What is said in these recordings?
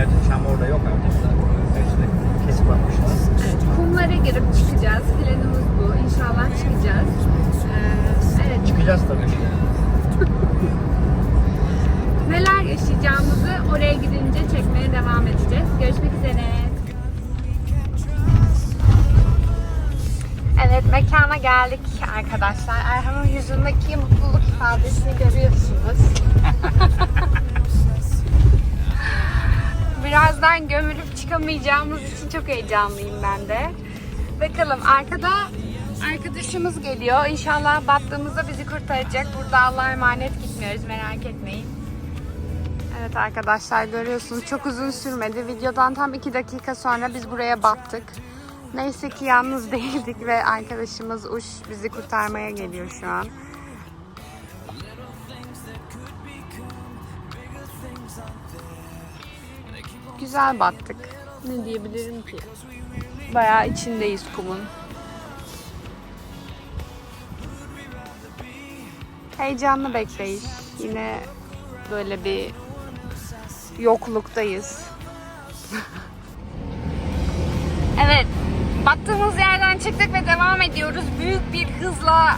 Gerçi çam orada yok artık. İşte kesip atmışlar. Evet, kumlara girip çıkacağız. Planımız bu. İnşallah çıkacağız. Ee, evet. Çıkacağız tabii ki. Neler yaşayacağımızı oraya gidince çekmeye devam edeceğiz. Görüşmek üzere. Evet mekana geldik arkadaşlar. Erhan'ın yüzündeki mutluluk ifadesini görüyorsunuz. Birazdan gömülüp çıkamayacağımız için çok heyecanlıyım ben de. Bakalım arkada arkadaşımız geliyor. İnşallah battığımızda bizi kurtaracak. Burada Allah'a emanet gitmiyoruz merak etmeyin. Evet arkadaşlar görüyorsunuz çok uzun sürmedi. Videodan tam 2 dakika sonra biz buraya battık. Neyse ki yalnız değildik ve arkadaşımız Uş bizi kurtarmaya geliyor şu an. Güzel battık. Ne diyebilirim ki? Bayağı içindeyiz kumun. Heyecanlı bekleyiş. Yine böyle bir yokluktayız. evet, battığımız yerden çıktık ve devam ediyoruz. Büyük bir hızla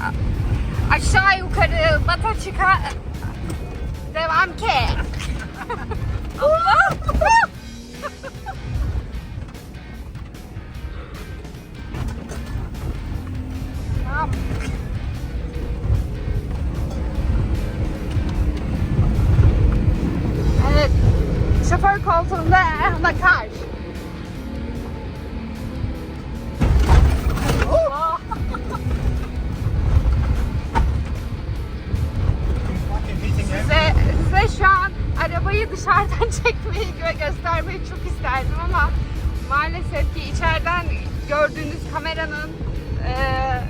aşağı yukarı bata çıka devam ki. Allah! Şoför koltuğunda Erhan Akar. Allah! size, size şu an arabayı dışarıdan çekmeyi göstermeyi çok isterdim ama maalesef ki içeriden gördüğünüz kameranın eee,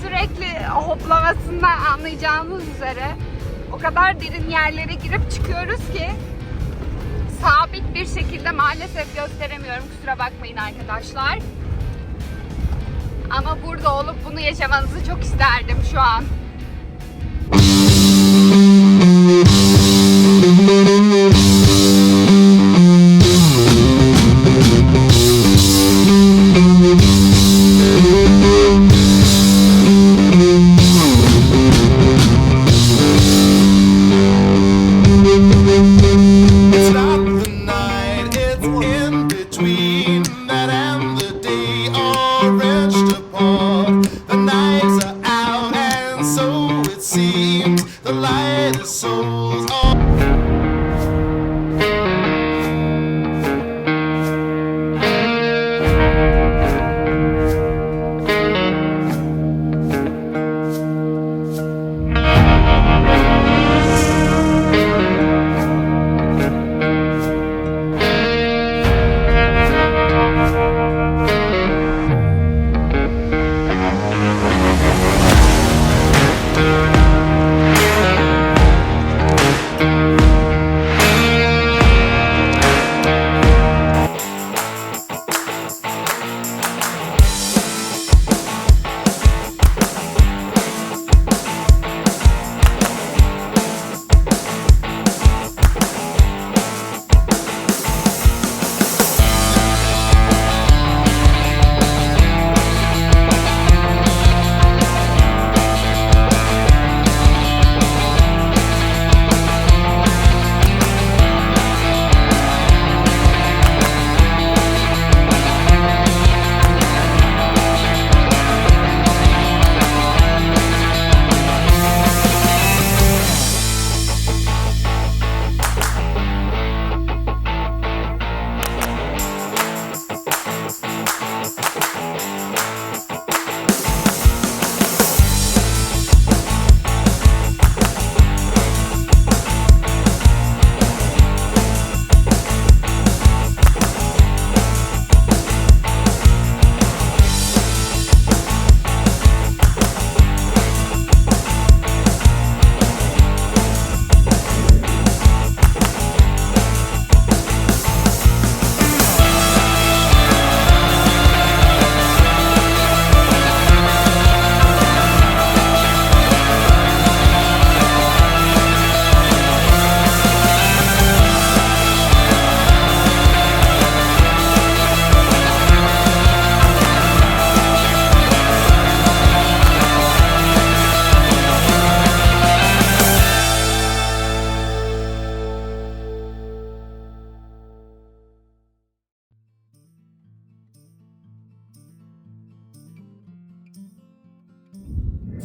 sürekli hoplamasından anlayacağınız üzere o kadar derin yerlere girip çıkıyoruz ki sabit bir şekilde maalesef gösteremiyorum. Kusura bakmayın arkadaşlar. Ama burada olup bunu yaşamanızı çok isterdim şu an. In between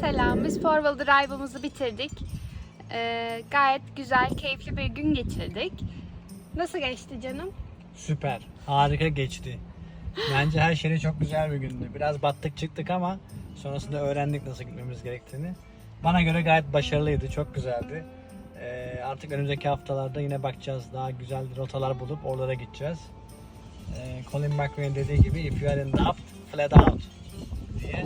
Selam. Biz Four Wheel Drive'ımızı bitirdik. Ee, gayet güzel, keyifli bir gün geçirdik. Nasıl geçti canım? Süper. Harika geçti. Bence her şey çok güzel bir gündü. Biraz battık çıktık ama sonrasında öğrendik nasıl gitmemiz gerektiğini. Bana göre gayet başarılıydı. Çok güzeldi. Ee, artık önümüzdeki haftalarda yine bakacağız. Daha güzel rotalar bulup oralara gideceğiz. Ee, Colin McRae'nin dediği gibi if you are in doubt, flat out diye.